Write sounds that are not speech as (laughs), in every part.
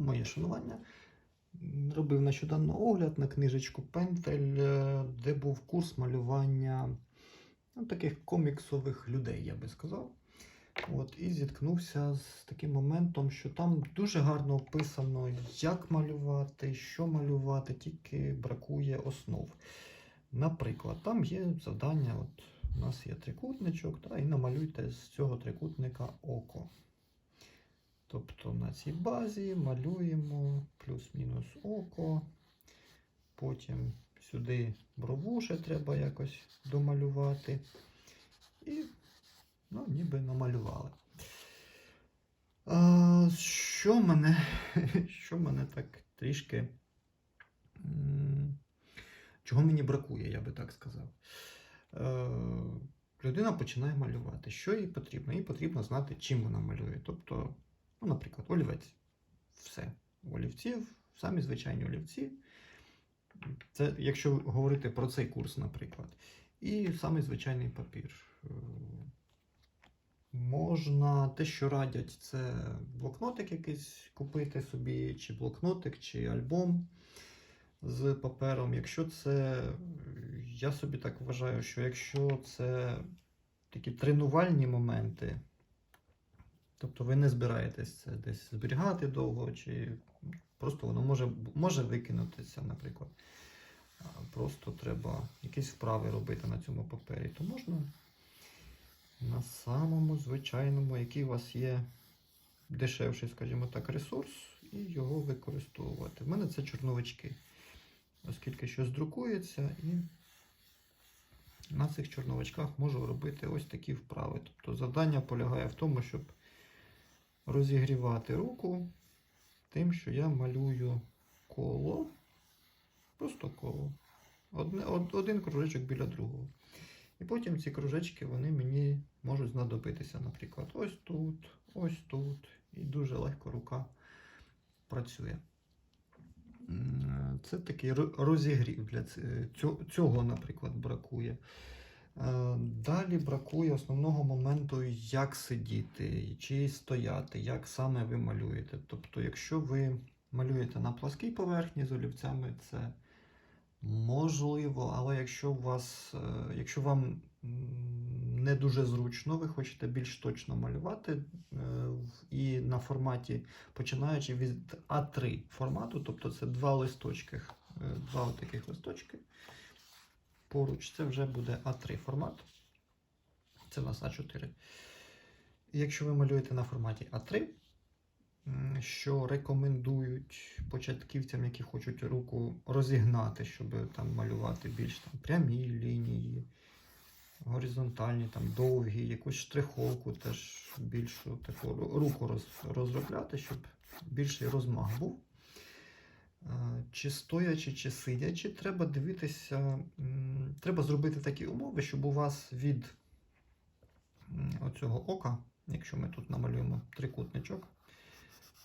моє шанування. Робив нещодавно огляд на книжечку Пентель, е, де був курс малювання ну, таких коміксових людей, я би сказав. От, і зіткнувся з таким моментом, що там дуже гарно описано, як малювати, що малювати, тільки бракує основ. Наприклад, там є завдання, от у нас є трикутничок, та, і намалюйте з цього трикутника око. Тобто на цій базі малюємо плюс-мінус око. Потім сюди брову ще треба якось домалювати. І ну, ніби намалювали. А, що мене, (laughs) що мене так трішки. Чого мені бракує, я би так сказав. Е, людина починає малювати. Що їй потрібно? Їй потрібно знати, чим вона малює. Тобто, ну, наприклад, олівець. Все. Олівців, самі звичайні олівці. Це якщо говорити про цей курс, наприклад. І самий звичайний папір. Можна те, що радять, це блокнотик якийсь купити собі, чи блокнотик, чи альбом з папером. Якщо це, я собі так вважаю, що якщо це такі тренувальні моменти, тобто ви не збираєтесь це десь зберігати довго, чи просто воно може, може викинутися, наприклад. Просто треба якісь вправи робити на цьому папері, то можна на самому звичайному, який у вас є дешевший, скажімо так, ресурс, і його використовувати. В мене це чорновички, оскільки щось друкується, і на цих чорновичках можу робити ось такі вправи. Тобто завдання полягає в тому, щоб розігрівати руку тим, що я малюю коло, просто коло. Одне, од- один кружечок біля другого. І потім ці кружечки вони мені можуть знадобитися, наприклад, ось тут, ось тут. І дуже легко рука працює. Це такий розігрів для цього, наприклад, бракує. Е, Далі бракує основного моменту, як сидіти, чи стояти, як саме ви малюєте. Тобто, якщо ви малюєте на пласкій поверхні з олівцями, це можливо, але якщо у вас, е, якщо вам не дуже зручно, ви хочете більш точно малювати е, і на форматі, починаючи від А3 формату, тобто це два листочки, два таких листочки. Поруч це вже буде А3 формат. Це в нас А4. Якщо ви малюєте на форматі А3, що рекомендують початківцям, які хочуть руку розігнати, щоб там малювати більш там, прямі лінії, горизонтальні, там, довгі, якусь штриховку теж більшу таку руку роз, розробляти, щоб більший розмах був. Чи стоячи, чи сидячи, треба дивитися, треба зробити такі умови, щоб у вас від оцього ока, якщо ми тут намалюємо трикутничок,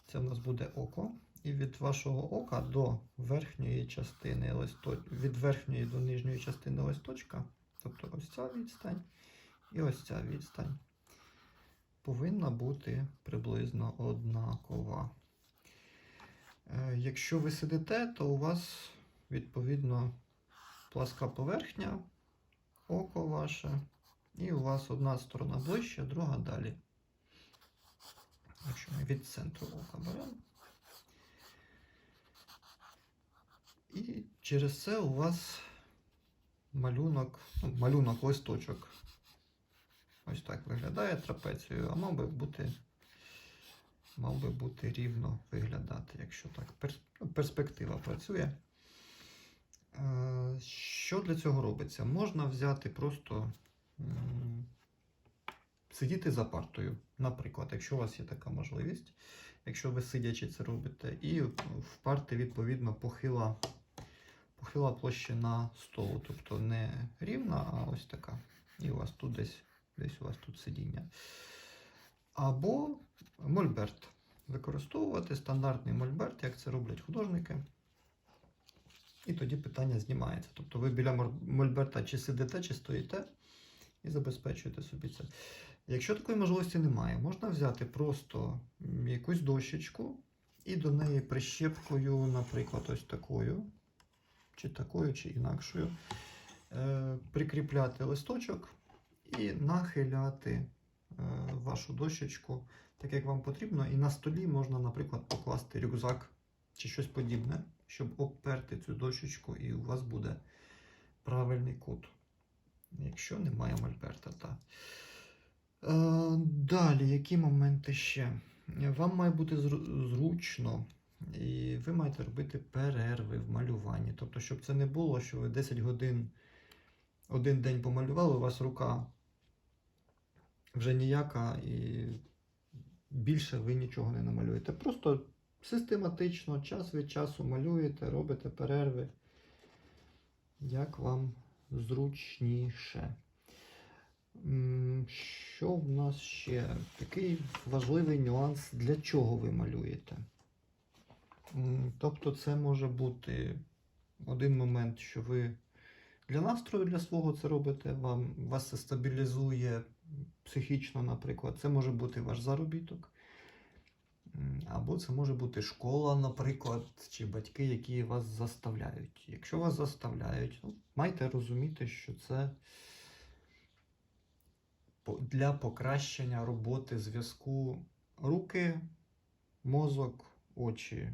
це в нас буде око. І від вашого ока до верхньої частини від верхньої до нижньої частини листочка, тобто ось ця відстань і ось ця відстань, повинна бути приблизно однакова. Е, Якщо ви сидите, то у вас відповідно пласка поверхня, око ваше, і у вас одна сторона ближче, друга далі. Якщо ми від центру ока беремо. І через це у вас малюнок, ну, малюнок листочок. Ось так виглядає трапецією, а мав би бути, мав би бути рівно виглядати, якщо так ну, перспектива працює. Е, Що для цього робиться? Можна взяти просто сидіти за партою, наприклад, якщо у вас є така можливість, якщо ви сидячи це робите, і в парти відповідно похила, похила площина столу, тобто не рівна, а ось така. І у вас тут десь, десь у вас тут сидіння. Або мольберт. Використовувати стандартний мольберт, як це роблять художники. І тоді питання знімається. Тобто ви біля мольберта чи сидите, чи стоїте, і забезпечуєте собі це. Якщо такої можливості немає, можна взяти просто якусь дощечку І до неї прищепкою, наприклад, ось такою, чи такою, чи інакшою, е, прикріпляти листочок і нахиляти е, вашу дощечку так, як вам потрібно. І на столі можна, наприклад, покласти рюкзак чи щось подібне, щоб обперти цю дощечку, і у вас буде правильний кут. Якщо немає мольберта, так. Е, далі, які моменти ще? Вам має бути зру- зручно, і ви маєте робити перерви в малюванні. Тобто, щоб це не було, що ви 10 годин один день помалювали, у вас рука вже ніяка, і більше ви нічого не намалюєте. Просто систематично, час від часу малюєте, робите перерви, як вам зручніше. Що в нас ще? Такий важливий нюанс, для чого ви малюєте. Тобто, це може бути один момент, що ви для настрою для свого це робите, вам, вас це стабілізує психічно, наприклад. Це може бути ваш заробіток. Або це може бути школа, наприклад, чи батьки, які вас заставляють. Якщо вас заставляють, ну, майте розуміти, що це для покращення роботи зв'язку руки, мозок, очі.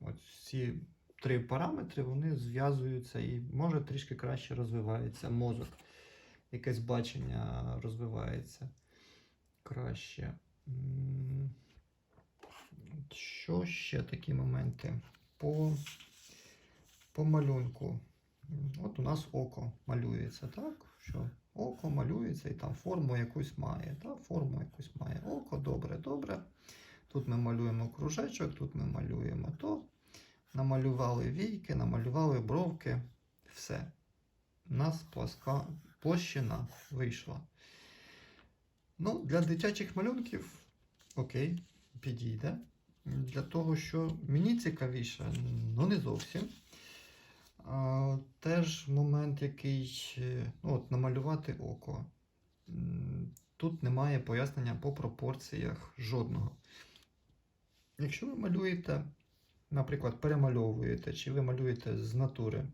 Ось ці три параметри вони зв'язуються і може трішки краще розвивається мозок. Якесь бачення розвивається краще. Що ще такі моменти? По, по малюнку. От у нас око малюється, так? Що око малюється і там форму якусь має. Та? Форму якусь має. Око, добре, добре. Тут ми малюємо кружечок, тут ми малюємо то. Намалювали війки, намалювали бровки. Все. У нас плоска площина вийшла. Ну, для дитячих малюнків окей, підійде. Для того, що мені цікавіше, ну не зовсім. А, теж момент, який е, ну, от, намалювати око. Тут немає пояснення по пропорціях жодного. Якщо ви малюєте, наприклад, перемальовуєте, чи ви малюєте з натури,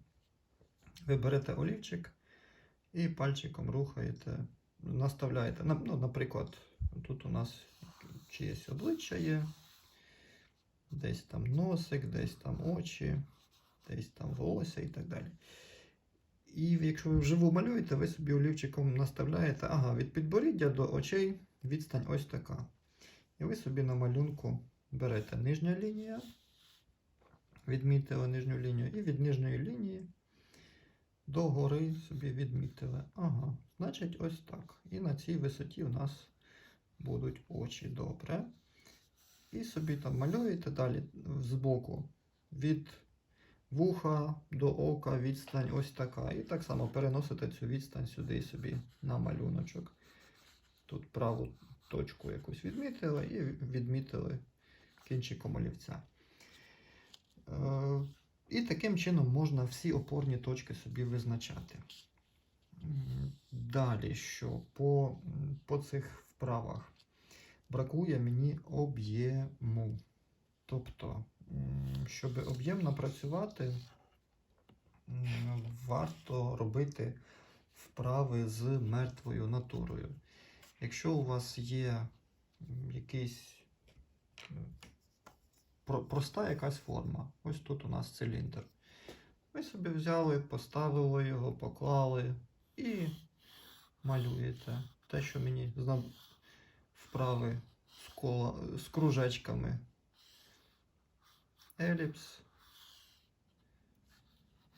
ви берете олівчик і пальчиком рухаєте, наставляєте. Ну, наприклад, тут у нас чиєсь обличчя є, десь там носик, десь там очі, десь там волосся і так далі. І якщо ви вживу малюєте, ви собі олівчиком наставляєте, ага, від підборіддя до очей відстань ось така. І ви собі на малюнку берете нижня лінія, відмітили нижню лінію, і від нижньої лінії до гори собі відмітили. Ага, значить ось так. І на цій висоті у нас будуть очі добре. І собі там малюєте далі збоку від вуха до ока відстань ось така. І так само переносите цю відстань сюди собі на малюночок. Тут праву точку якусь відмітили і відмітили кінчиком олівця. І таким чином можна всі опорні точки собі визначати. Далі, що по, по цих вправах бракує мені об'єму. Тобто, щоб об'ємно працювати, варто робити вправи з мертвою натурою. Якщо у вас є якийсь проста якась форма, ось тут у нас циліндр. Ви собі взяли, поставили його, поклали і малюєте. Те, що мені знав вправи з, кола, з кружечками. Еліпс.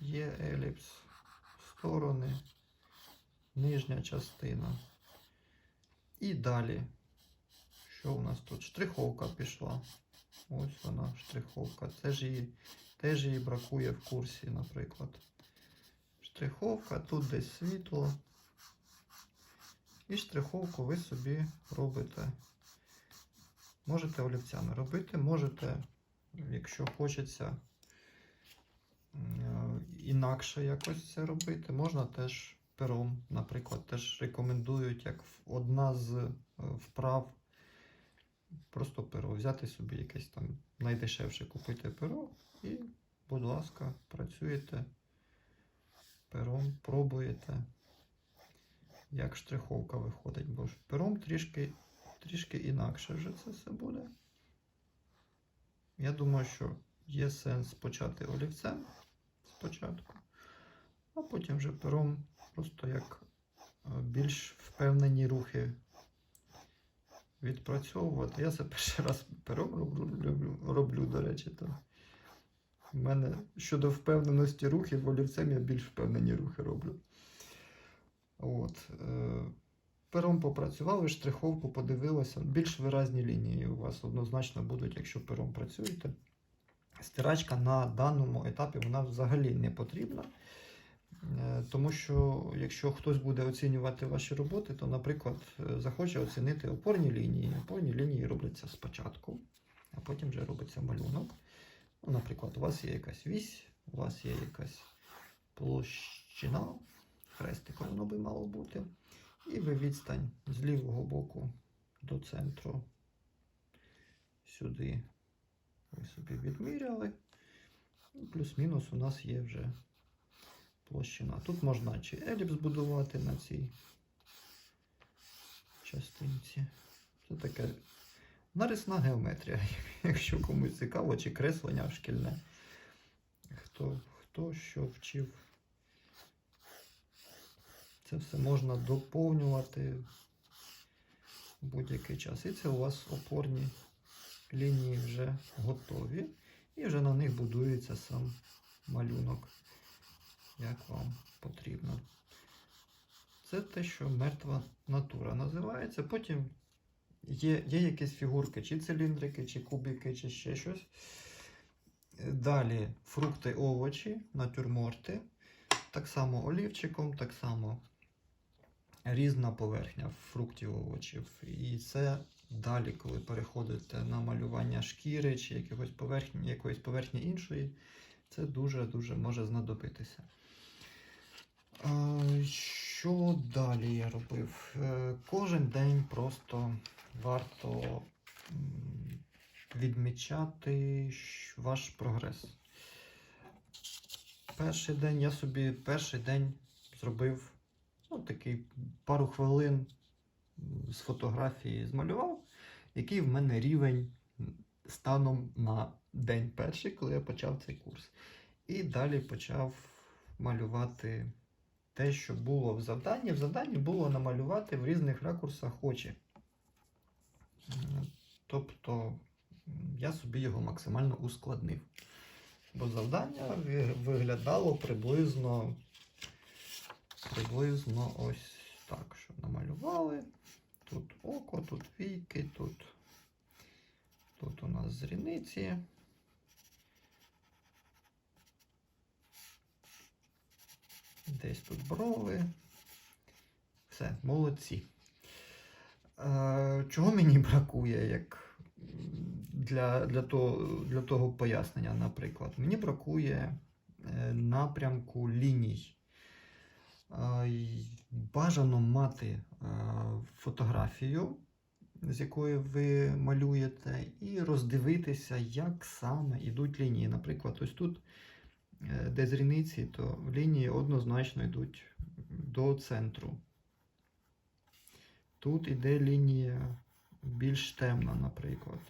Є еліпс. Сторони. Нижня частина. І далі. Що у нас тут? Штриховка пішла. Ось вона, штриховка. Це ж її, теж її бракує в курсі, наприклад. Штриховка, тут десь світло. І штриховку ви собі робите. Можете олівцями робити, можете, якщо хочеться е, інакше якось це робити, можна теж пером, наприклад, теж рекомендують як одна з е, вправ просто перо. Взяти собі якесь там найдешевше купити перо і, будь ласка, працюєте пером, пробуєте, як штриховка виходить, бо пером трішки, трішки інакше вже це все буде. Я думаю, що є сенс почати олівцем спочатку, а потім вже пером просто як е, більш впевнені рухи відпрацьовувати. Я це (laughs) перший раз пером роблю, роблю, роблю до речі. То. У мене щодо впевненості рухів, олівцем я більш впевнені рухи роблю. От. Е, пером попрацювали, штриховку подивилися. Більш виразні лінії у вас однозначно будуть, якщо пером працюєте. Стирачка на даному етапі вона взагалі не потрібна. Е, Тому що якщо хтось буде оцінювати ваші роботи, то, наприклад, е, захоче оцінити опорні лінії. Опорні лінії робляться спочатку, а потім вже робиться малюнок. Ну, наприклад, у вас є якась вісь, у вас є якась площина, хрестиком воно би мало бути. І ви відстань з лівого боку до центру сюди ви собі відміряли. Плюс-мінус у нас є вже площина. Тут можна чи еліпс будувати на цій частинці. Це таке нарисна геометрія, (laughs) якщо комусь цікаво, чи креслення шкільне. Хто, хто що вчив. Це все можна доповнювати в будь-який час. І це у вас опорні лінії вже готові. І вже на них будується сам малюнок, як вам потрібно. Це те, що мертва натура називається. Потім є, є якісь фігурки, чи циліндрики, чи кубики, чи ще щось. Далі фрукти, овочі, натюрморти. Так само олівчиком, так само різна поверхня фруктів, овочів. І це далі, коли переходите на малювання шкіри чи якогось поверхні, якоїсь поверхні іншої, це дуже-дуже може знадобитися. Що далі я робив? Е, Кожен день просто варто відмічати ваш прогрес. Перший день я собі перший день зробив ну, такий пару хвилин з фотографії змалював, який в мене рівень станом на день перший, коли я почав цей курс. І далі почав малювати те, що було в завданні. В завданні було намалювати в різних ракурсах очі. Тобто я собі його максимально ускладнив. Бо завдання виглядало приблизно, приблизно ось так, що намалювали. Тут око, тут війки, тут, тут у нас зріниці. Десь тут брови. Все, молодці. Е, чого мені бракує, як для, для, того, для того пояснення, наприклад? Мені бракує е, напрямку ліній. Е, Бажано мати е, фотографію, з якої ви малюєте, і роздивитися, як саме йдуть лінії. Наприклад, ось тут, де зріниці, то лінії однозначно йдуть до центру. Тут іде лінія більш темна, наприклад.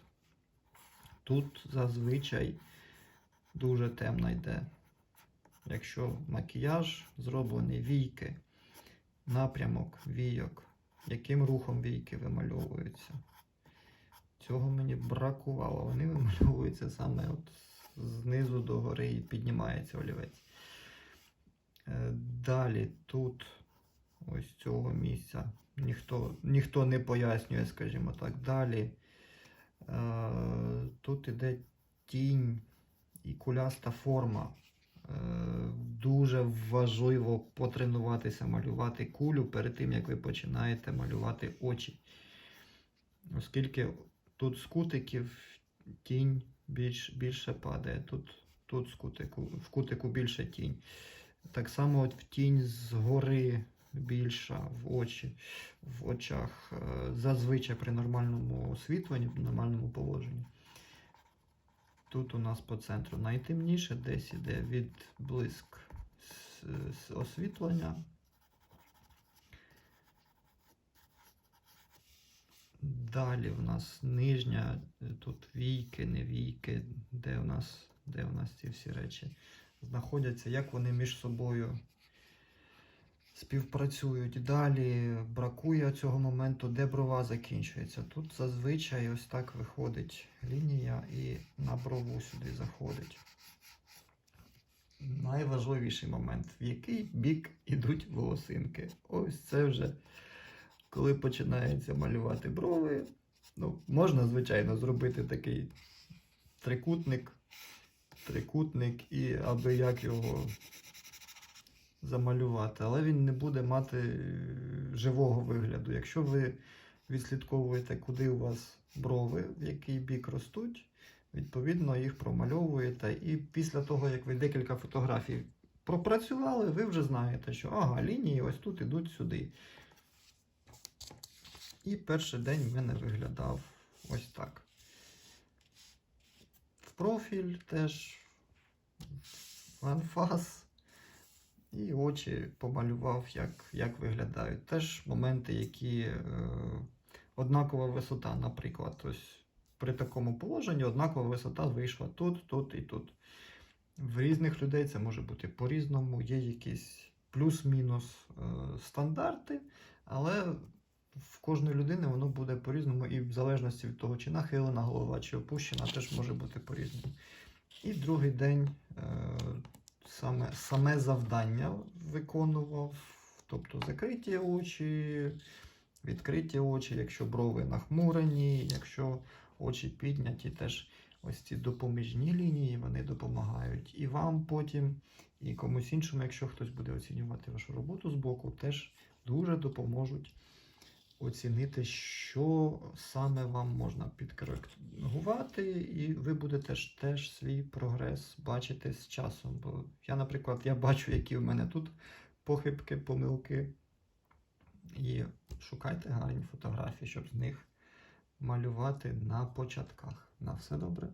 Тут зазвичай дуже темна йде. Якщо макіяж зроблений війки, напрямок війок, яким рухом війки вимальовуються. Цього мені бракувало. Вони вимальовуються саме от знизу до гори піднімається олівець. Е, Далі тут ось цього місця ніхто, ніхто не пояснює, скажімо так. Далі е, тут іде тінь і куляста форма. Е, дуже важливо потренуватися малювати кулю перед тим, як ви починаєте малювати очі. Оскільки тут з кутиків тінь більш, більше падає. Тут, тут з кутику, в кутику більше тінь. Так само от в тінь згори більша в очі, в очах, е, зазвичай при нормальному освітленні, в нормальному положенні. Тут у нас по центру найтемніше, десь іде відблиск з, з освітлення. Далі в нас нижня, е, тут війки, не війки, де у нас, де у нас ці всі речі знаходяться, як вони між собою співпрацюють. Далі бракує цього моменту, де брова закінчується. Тут зазвичай ось так виходить лінія і на брову сюди заходить. Найважливіший момент, в який бік ідуть волосинки. Ось це вже коли починається малювати брови. Ну, можна, звичайно, зробити такий трикутник, трикутник і аби як його замалювати, але він не буде мати е, живого вигляду. Якщо ви відслідковуєте, куди у вас брови, в який бік ростуть, відповідно їх промальовуєте. І після того, як ви декілька фотографій пропрацювали, ви вже знаєте, що ага, лінії ось тут ідуть сюди. І перший день в мене виглядав ось так. В профіль теж в анфас. І очі помалював, як, як виглядають. Теж моменти, які е, однакова висота, наприклад. Ось при такому положенні однакова висота вийшла тут, тут і тут. В різних людей це може бути по-різному, є якісь плюс-мінус е, стандарти, але в кожної людини воно буде по-різному, і в залежності від того, чи нахилена голова, чи опущена, теж може бути по-різному. І другий день е, саме, саме завдання виконував, тобто закриті очі, відкриті очі, якщо брови нахмурені, якщо очі підняті, теж ось ці допоміжні лінії вони допомагають. І вам потім, і комусь іншому, якщо хтось буде оцінювати вашу роботу з боку, теж дуже допоможуть оцінити, що саме вам можна підкоригувати, і ви будете ж теж свій прогрес бачити з часом. Бо я, наприклад, я бачу, які в мене тут похибки, помилки. І шукайте гарні фотографії, щоб з них малювати на початках. На все добре.